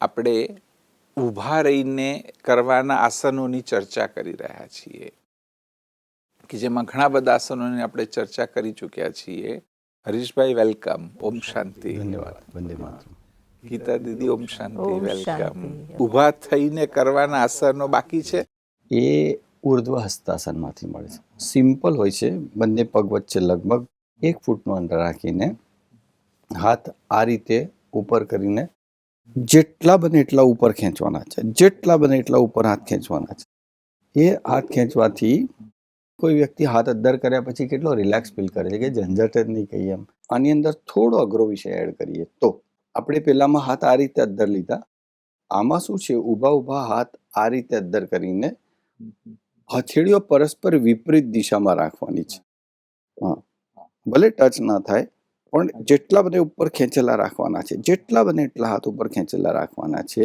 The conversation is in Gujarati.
આપણે ઊભા રહીને કરવાના આસનોની ચર્ચા કરી રહ્યા છીએ. કે જેમાં ઘણા બધા આસનોની આપણે ચર્ચા કરી ચૂક્યા છીએ. હરીશભાઈ વેલકમ. ઓમ શાંતિ. ગીતા દીદી ઓમ શાંતિ. વેલકમ. ઊભા થઈને કરવાના આસનો બાકી છે? એ ઉર્ધ્વ હસ્તાસનમાંથી મળે છે. સિમ્પલ હોય છે. બંને પગ વચ્ચે લગભગ એક ફૂટનું અંતર રાખીને હાથ આ રીતે ઉપર કરીને જેટલા બને એટલા ઉપર ખેંચવાના છે. જેટલા બને એટલા ઉપર હાથ ખેંચવાના છે. એ હાથ ખેંચવાથી કોઈ વ્યક્તિ હાથ અદ્ધર કર્યા પછી કેટલો રિલેક્સ ફીલ કરે છે કે ઝંઝટ જ નહીં કહીએ એમ. આની અંદર થોડો અઘરો વિષય એડ કરીએ તો આપણે પેલામાં હાથ આ રીતે અદ્ધર લીધા. આમાં શું છે? ઊભા ઊભા હાથ આ રીતે અદ્ધર કરીને હથેળીઓ પરસ્પર વિપરીત દિશામાં રાખવાની છે. હા. ભલે ટચ ના થાય પણ જેટલા બને ઉપર ખેંચેલા રાખવાના છે, જેટલા બને એટલા હાથ ઉપર ખેંચેલા રાખવાના છે